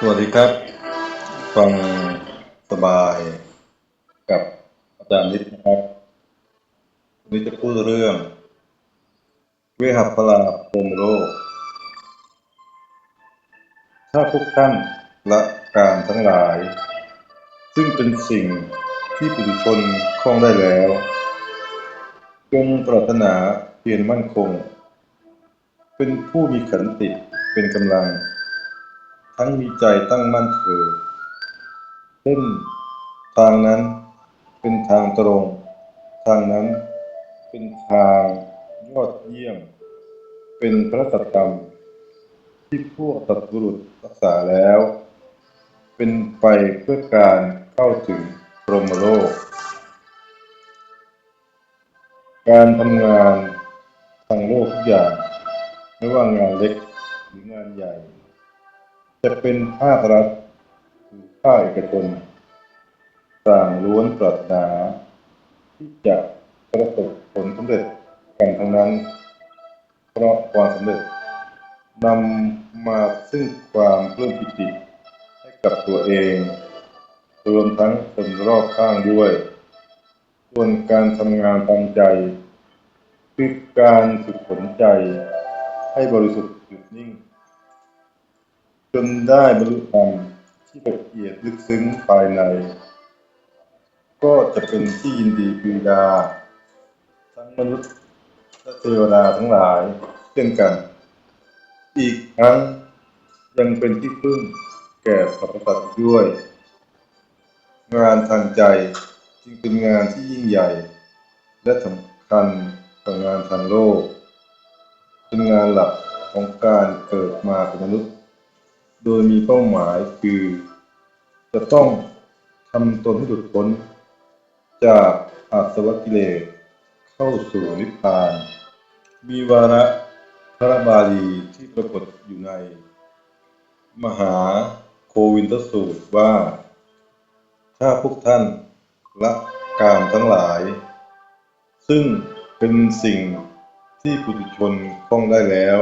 สวัสดีครับ ฟังสบายกับอาจารย์นิดนะครับวันนี้จะพูดเรื่อง เวหัปลาพรมโลก ถ้าพวกท่านละการทั้งหลาย ซึ่งเป็นสิ่งที่ปุถุชนคล่องได้แล้วจงปรารถนาเพียรมั่นคง เป็นผู้มีขันติเป็นกำลัง ทั้งมีใจตั้งมั่นเถิดเช่นทางนั้นเป็นทางตรง ทางนั้นเป็นทางยอดเยี่ยม เป็นพระสัตธรรมที่พวกตัตบุรุษรักษาแล้ว เป็นไปเพื่อการเข้าถึงพรหมโลก การทำงานทางโลกทุกอย่าง ไม่ว่างานเล็กหรืองานใหญ่ จะเป็นภาครัฐหรือภาคเอกชนต่างล้วนปรารถนา ที่จะประสบผลสำเร็จกันทั้งนั้น เพราะความสำเร็จนำมาซึ่งความปลื้มปิติให้กับตัวเองรวมทั้งคนรอบข้างด้วย ส่วนการทำงานตามใจคือการฝึกฝนใจให้บริสุทธิ์หยุดนิ่ง นได้บรรลุธรรมที่ละเอียดลึกซึ้งภายใน ก็จะเป็นที่ยินดีปรีดา ทั้งมนุษย์และเทวดาทั้งหลายเช่นกัน อีกทั้งยังเป็นที่พึ่งแก่สรรพสัตว์ด้วย งานทางใจจึงเป็นงานที่ยิ่งใหญ่ และสำคัญกว่างานทางโลก เป็นงานหลักของการเกิดมาเป็นมนุษย์ โดยมีเป้าหมายคือ จะต้องทำตนให้หลุดพ้น จากอาสวะกิเลสเข้าสู่นิพพาน มีวาระพระบาลีที่ปรากฏอยู่ใน มหาโควินทสูตรว่า ถ้าพวกท่านละกามทั้งหลาย ซึ่งเป็นสิ่งที่ปุถุชนคล่องได้แล้ว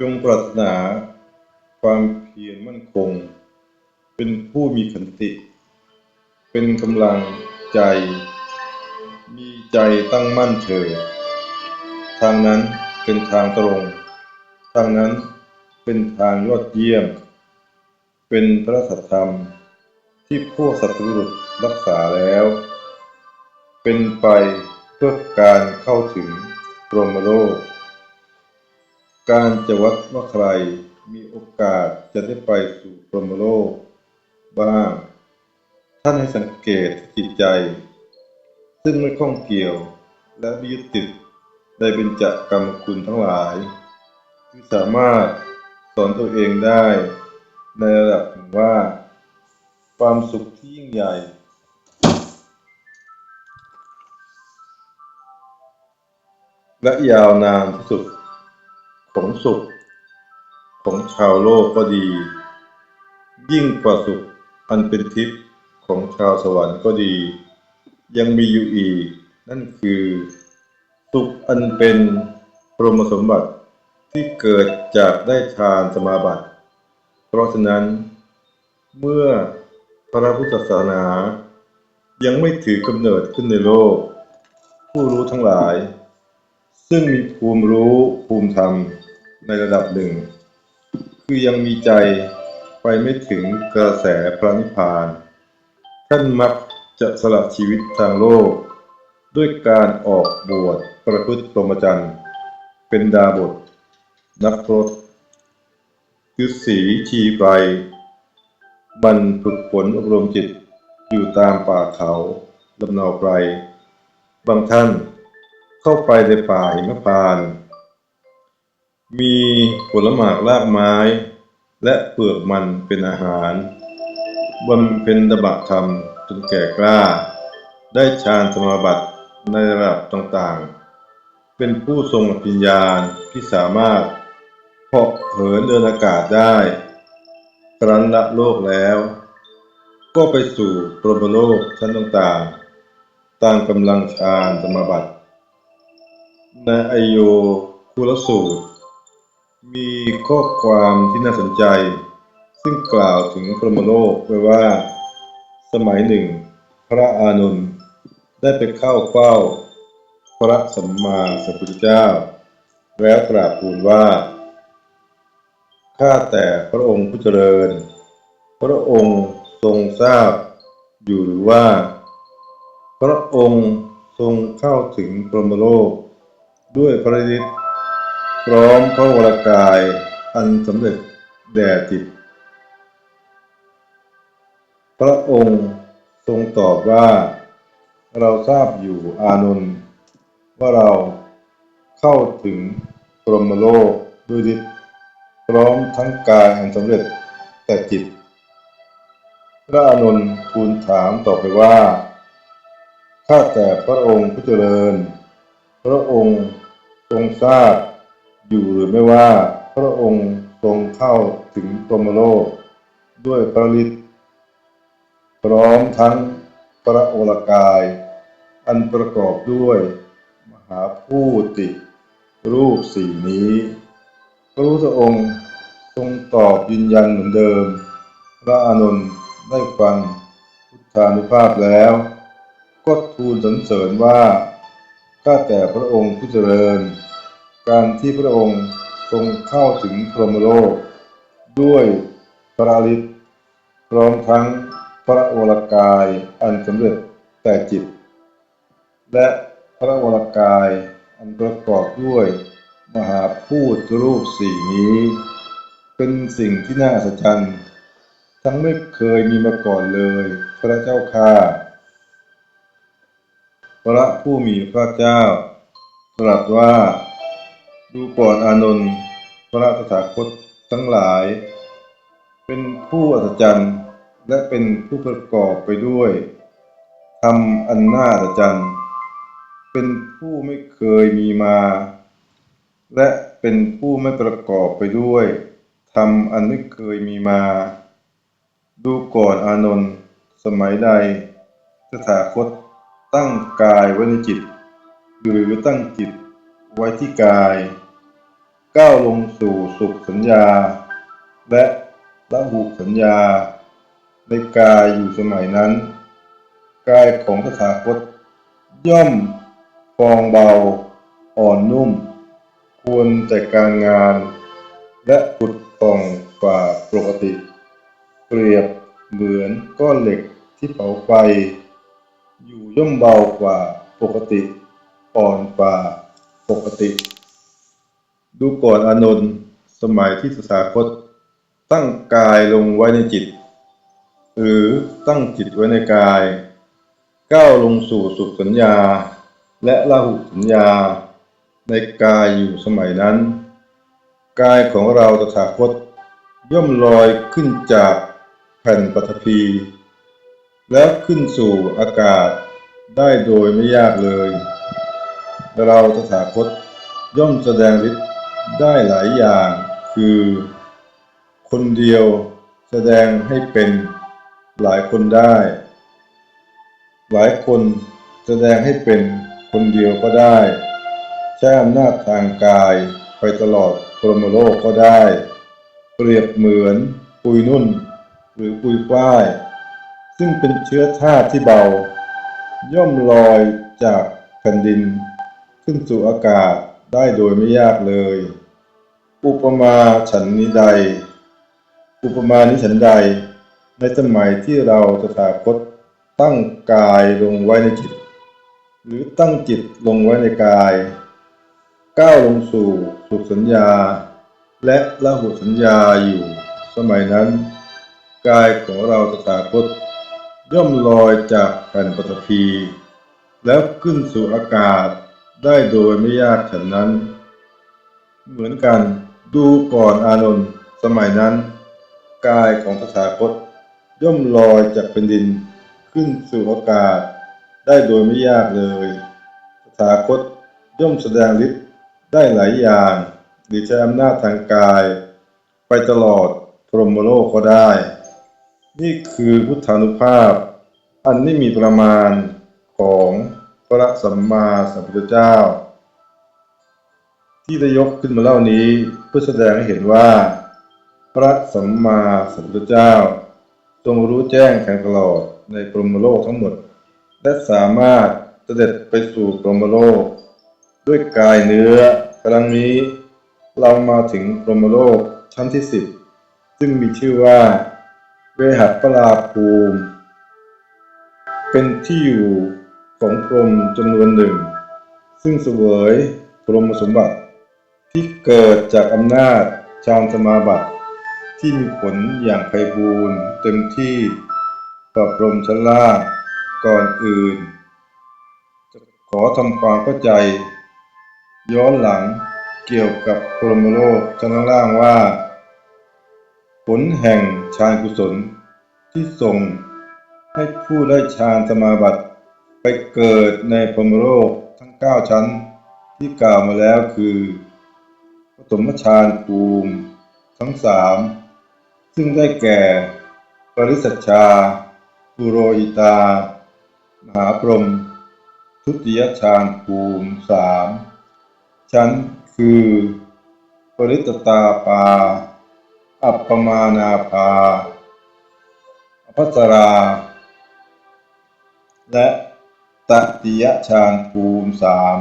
จงปรารถนา ความเพียรมั่นคง เป็นผู้มีขันติ เป็นกำลังใจ มีใจตั้งมั่นเถิดทางนั้นเป็นทางตรง ทางนั้นเป็นทางยอดเยี่ยม เป็นพระสัทธรรมที่พวกสัตว์รุษรักษาแล้ว เป็นไปเพื่อการเข้าถึงพรหมโลก การจะวัดว่าใคร มีโอกาสจะได้ไปสู่พรหมโลก บ้าง ท่านให้สังเกตจิตใจ ซึ่งไม่ข้องเกี่ยวและไม่ยึดติดในเบญจกรรมคุณทั้งหลาย ที่สามารถสอนตัวเองได้ ในระดับถึงว่า ความสุขที่ยิ่งใหญ่ และยาวนานที่สุดของสุข ของชาวโลกก็ดี ยิ่งกว่าสุขอันเป็นทิพย์ของชาวสวรรค์ก็ดี ยังมีอยู่อีก นั่นคือ สุขอันเป็นพรหมสมบัติที่เกิดจากได้ฌานสมาบัติ เพราะฉะนั้น เมื่อพระพุทธศาสนา ยังไม่ถือกำเนิดขึ้นในโลก ผู้รู้ทั้งหลาย ซึ่งมีภูมิรู้ภูมิธรรมในระดับหนึ่ง คือยังมีใจไปไม่ถึงกระแสพระนิพพานท่านมักจะสละชีวิตทางโลก ด้วยการออกบวชประพฤติพรมจรรย์ เป็นดาบท นักพรตคือสีชีไปมันฝึกฝนอบรมจิตอยู่ตามป่าเขาลำนาไพรบางท่านเข้าไปในป่าหิมพานต์ มีผลหมากรากไม้ และเปลือกมันเป็นอาหารบำเพ็ญตบะธรรมจนแก่กล้า ได้ฌานสมาบัติในระดับต่างๆ เป็นผู้ทรงอภิญญาที่สามารถเหาะเหินเดินอากาศได้ ครั้นละโลกแล้ว ก็ไปสู่พรมโลกชั้นต่างๆ ตามกำลังฌานสมาบัติในอโยคุลสูตร มีข้อความที่น่าสนใจ ซึ่งกล่าวถึงพรหมโลกไว้ว่า สมัยหนึ่ง พระอานนท์ได้ไปเข้าเฝ้า พระสัมมาสัมพุทธเจ้า แล้วกราบทูลว่าข้าแต่พระองค์ผู้เจริญ พระองค์ทรงทราบอยู่หรือว่า พระองค์ทรงเข้าถึงพรหมโลกด้วยพระฤทธิ์ พร้อมพระวรากายอันสำเร็จแด่จิต พระองค์ทรงตอบว่า เราทราบอยู่อานนท์ว่าเราเข้าถึงพรหมโลกด้วยฤทธิ์พร้อมทั้งกายอันสำเร็จแต่จิต พระอานนท์ทูลถามต่อไปว่าข้าแต่พระองค์ผู้เจริญ พระองค์ทรงทราบ อยู่หรือไม่ว่าพระองค์ทรงเข้าถึงพรหมโลก ด้วยพระฤทธิ์พร้อมทั้งพระโอรกาย อันประกอบด้วย มหาพูติรูปสี่นี้ พระพุทธองค์ทรงตอบยืนยันเหมือนเดิม พระอานนท์ได้ฟังพุทธานุภาพแล้ว ก็ทูลสรรเสริญว่า ข้าแต่พระองค์ผู้เจริญ การที่พระองค์ทรงเข้าถึงพรหมโลก ด้วยพระฤทธิ์พร้อมทั้งพระวรกายอันสำเร็จแต่จิต และพระวรกายอันประกอบด้วยมหาพูดรูปสี่นี้ เป็นสิ่งที่น่าอัศจรรย์ทั้งไม่เคยมีมาก่อนเลยพระเจ้าค่าพระผู้มีพระเจ้า ตรัสว่า ดูก่อนอานนท์พระตถาคตทั้งหลาย เป็นผู้อัศจรรย์ และเป็นผู้ประกอบไปด้วยทำอันน่าอัศจรรย์ เป็นผู้ไม่เคยมีมา และเป็นผู้ไม่ประกอบไปด้วยทำอันไม่เคยมีมา ดูก่อนอานนท์สมัยใดตถาคตตั้งกายไว้ในจิต หรือตั้งจิตไว้ที่กาย ก้าวลงสู่สุขสัญญา และละหุสัญญา ในกายอยู่สมัยนั้น กายของตถาคต ย่อมฟองเบา อ่อนนุ่ม ควรแต่การงาน และปุดป่องกว่าปกติ เปรียบเหมือนก้อนเหล็กที่เผาไฟ อยู่ย่อมเบากว่าปกติ อ่อนกว่าปกติ ดูก่อนอานนท์สมัยที่สถาคต ตั้งกายลงไว้ในจิต หรือตั้งจิตไว้ในกาย ก้าวลงสู่สุขสัญญา และละหุสัญญา ในกายอยู่สมัยนั้น กายของเราตถาคต ย่อมลอยขึ้นจากแผ่นปฐพี แล้วขึ้นสู่อากาศได้โดยไม่ยากเลย เราตถาคตย่อมแสดงฤทธิ์ ได้หลายอย่างคือ คนเดียวแสดงให้เป็นหลายคนได้ หลายคนแสดงให้เป็นคนเดียวก็ได้ใช้อำนาจทางกายไปตลอดพรมโลกก็ได้ เปรียบเหมือนปุยนุ่น หรือปุยฝ้าย ซึ่งเป็นเชื้อธาตุที่เบา ย่อมลอยจากแผ่นดิน ขึ้นสู่อากาศ ได้โดยไม่ยากเลย อุปมาฉันนี้ใด อุปมานี้ฉันใด ในสมัยที่เราตถาคตตั้งกายลงไว้ในจิต หรือตั้งจิตลงไว้ในกาย ก้าวลงสู่สุขสัญญา และละหุสัญญาอยู่ สมัยนั้น กายของเราตถาคตย่อมลอยจากแผ่นปฐพีแล้วขึ้นสู่อากาศ ได้โดยไม่ยากฉันนั้น เหมือนกันดูก่อนอานนท์สมัยนั้น กายของตถาคตย่อมลอยจากเป็นดินขึ้นสู่อากาศ ได้โดยไม่ยากเลยตถาคตย่อมแสดงฤทธิ์ได้หลายอย่างหรือใช้อำนาจทางกาย ไปตลอดพรหมโลกก็ได้ นี่คือพุทธานุภาพ อันไม่มีประมาณของ พระสัมมาสัมพุทธเจ้า ที่ได้ยกขึ้นมาเล่านี้เพื่อแสดงให้เห็นว่า พระสัมมาสัมพุทธเจ้าทรงรู้แจ้งแทงตลอดในพรมโลกทั้งหมด และสามารถเสด็จไปสู่พรมโลก ด้วยกายเนื้อครั้งนี้เรามาถึงพรมโลกชั้นที่สิบซึ่งมีชื่อว่า เวหัปลาภูมิ เป็นที่อยู่ ของพรหมจำนวนหนึ่ง ซึ่งเสวยพรหมสมบัติ ที่เกิดจากอำนาจฌานสมาบัติ ที่มีผลอย่างไพบูรณ์เต็มที่ต่อพรหมชั้นล่างก่อนอื่น จะขอทำความเข้าใจ ย้อนหลังเกี่ยวกับพรหมโลกชั้นล่างว่า ผลแห่งฌานกุศลที่ส่งให้ผู้ได้ฌานสมาบัติ ไปเกิดในพรมโลกทั้งเก้าชั้นที่กล่าวมาแล้วคือปฐมฌานภูมิทั้งสามซึ่งได้แก่ปริสัชชาปุโรหิตา มหาพรหมทุติยฌานภูมิสามชั้นคือปริตตาปา อัปปมานาภาอภัสรา และ ตติยฌานภูมิสาม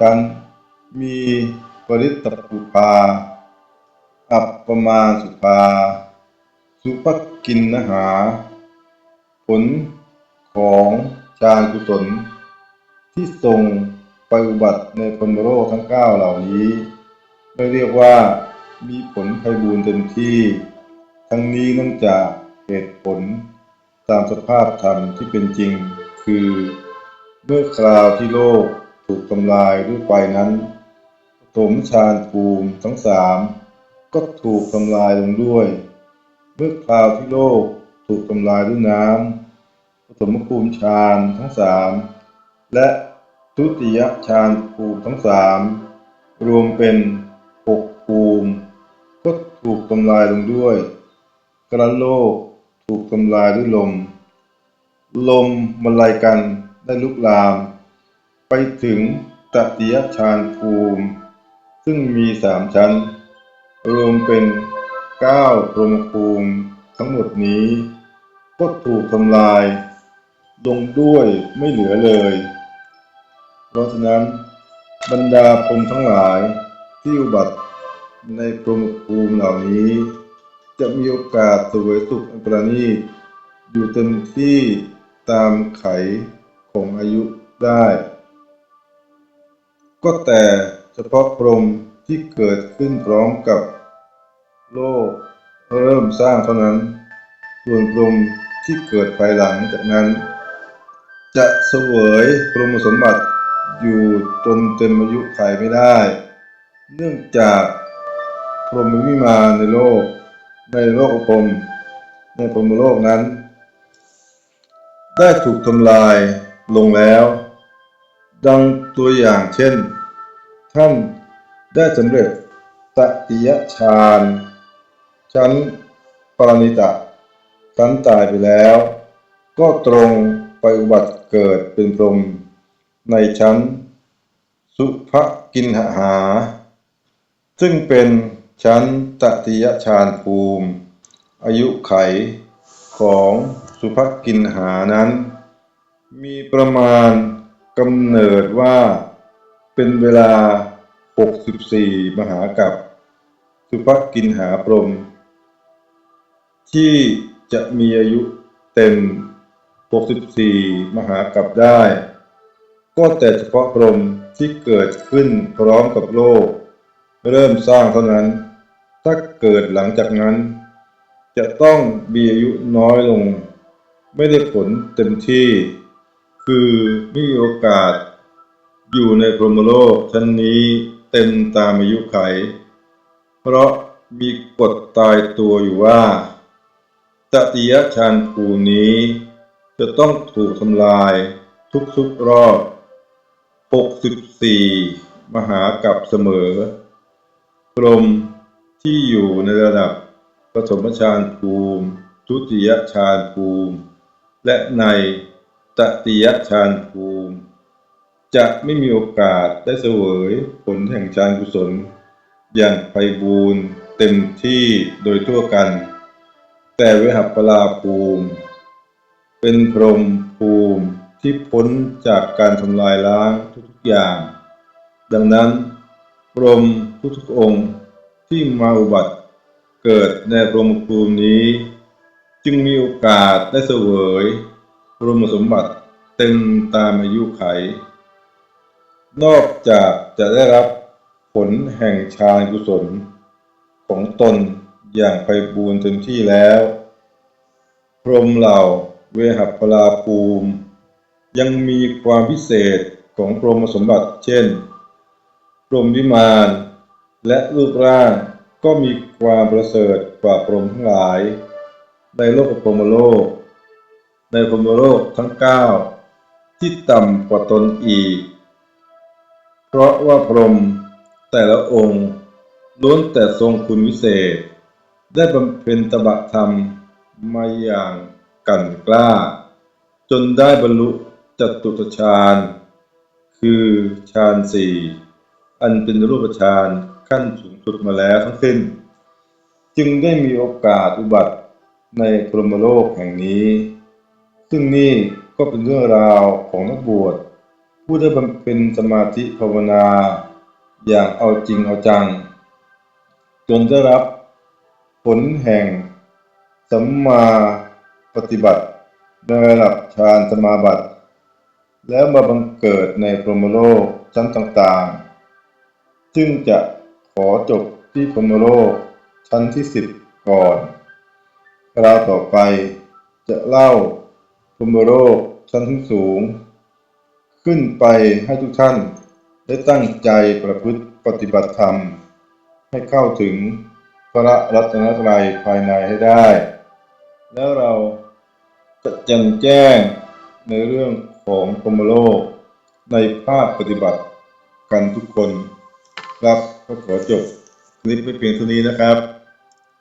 ชั้นมีปริตตปุภา อัปปมาสุภา สุภกินนหา ผลของฌานกุศล ที่ทรงไปอุบัติในพรมโลกทั้งเก้าเหล่านี้ไม่เรียกว่ามีผลไพบูรณ์เต็มที่ ทั้งนี้เนื่องจากเหตุผลตามสภาพธรรมที่เป็นจริง คือ เมื่อคราวที่โลกถูกทำลายด้วยไฟนั้นปฐมฌานภูมิทั้งสามก็ถูกทำลายลงด้วย เมื่อคราวที่โลกถูกทำลายด้วยน้ำปฐมภูมิฌานทั้งสามและทุติยฌานภูมิทั้งสามรวมเป็นหกภูมิ ก็ถูกทำลายลงด้วยกระโลกถูกทำลายด้วยลม ลมบรรลัยกันได้ลุกลาม ไปถึงตติยฌานภูมิ ซึ่งมีสามชั้น รวมเป็นเก้าพรมภูมิทั้งหมดนี้ก็ถูกทำลายลงด้วยไม่เหลือเลย เพราะฉะนั้นบรรดาพรมทั้งหลายที่อุบัติในพรมภูมิเหล่านี้ จะมีโอกาสสวยสุขอันประณีตอยู่เต็มที่ ตามไขของอายุได้ ก็แต่เฉพาะพรหมที่เกิดขึ้นพร้อมกับโลกเริ่มสร้างเท่านั้น ส่วนพรหมที่เกิดภายหลังจากนั้น จะเสวยพรหมสมบัติอยู่จนเต็มอายุไขไม่ได้ เนื่องจากพรหมวิมานในโลก ในโลกพรมในพรหมโลกนั้น ได้ถูกทำลายลงแล้ว ดังตัวอย่างเช่น ท่านได้สำเร็จตติยฌานชั้นปรณิตะชั้นตายไปแล้ว ก็ตรงไปอุบัติเกิดเป็นพรหมในชั้น สุภกินหหา ซึ่งเป็นชั้นตติยฌานภูมิ อายุไขของ สุภกินหานั้น มีประมาณกำเนิดว่าเป็นเวลา 64 มหากับสุภกินหาพรหมที่จะมีอายุเต็ม 64 มหากับได้ ก็แต่เฉพาะพรหมที่เกิดขึ้นพร้อมกับโลก เริ่มสร้างเท่านั้น ถ้าเกิดหลังจากนั้น จะต้องมีอายุน้อยลง ไม่ได้ผลเต็มที่ คือมีโอกาสอยู่ในพรหมโลกชั้นนี้เต็มตามอายุไข เพราะมีกฎตายตัวอยู่ว่าตติยฌานภูมินี้ จะต้องถูกทำลายทุกๆรอบ 64 มหากับเสมอพรมที่อยู่ในระดับปฐมฌานภูมิ ทุติยฌานภูมิ และในตติยฌานภูมิ จะไม่มีโอกาสได้เสวยผลแห่งฌานกุศล อย่างไพบูรณ์เต็มที่โดยทั่วกัน แต่เวหัปปลาภูมิ เป็นพรหมภูมิที่พ้นจากการทำลายล้างทุกๆอย่าง ดังนั้นพรหมทุกๆองค์ที่มาอุบัติเกิดในพรหมภูมินี้ จึงมีโอกาสได้เสวยรหมสมบัติเต็มตามอายุไข นอกจากจะได้รับผลแห่งฌานกุศล ของตนอย่างไพบูรณ์เต็มที่แล้ว พรมเหล่าเวหัปปลาภูมิ ยังมีความพิเศษของพรมสมบัติเช่น พรมวิมาน และรูปร่างก็มีความประเสริฐกว่าพรมทั้งหลาย ในโลกพรมโลก ในพรมโลกทั้งเก้าที่ต่ำกว่าตนอีก เพราะว่าพรหมแต่ละองค์ล้วนแต่ทรงคุณวิเศษ ได้บำเพ็ญตบะธรรมมาอย่างกันกล้า จนได้บรรลุจตุตฌานคือฌานสี่อันเป็นรูปฌานขั้นสูงสุดมาแล้วทั้งสิ้น จึงได้มีโอกาสอุบัติ ในพรหมโลกแห่งนี้ ซึ่งนี่ก็เป็นเรื่องราวของนักบวชผู้ได้บำเพ็ญสมาธิภาวนา อย่างเอาจริงเอาจัง จนได้รับผลแห่งสัมมาปฏิบัติในระดับฌานสมาบัติ แล้วมาบังเกิดในพรหมโลกชั้นต่างๆจึงจะขอจบที่พรหมโลกชั้นที่สิบก่อน คราวต่อไป จะเล่าพรมโลกชั้นสูง ขึ้นไปให้ทุกท่าน ได้ตั้งใจประพฤติปฏิบัติธรรม ให้เข้าถึงพระรัตนตรัยภายในให้ได้ แล้วเราจะแจำแจ้งในเรื่องของพรมโลก ในภาคปฏิบัติกันทุกคน ครับก็ขอจบคลิปไปเพียงเท่านี้นะครับ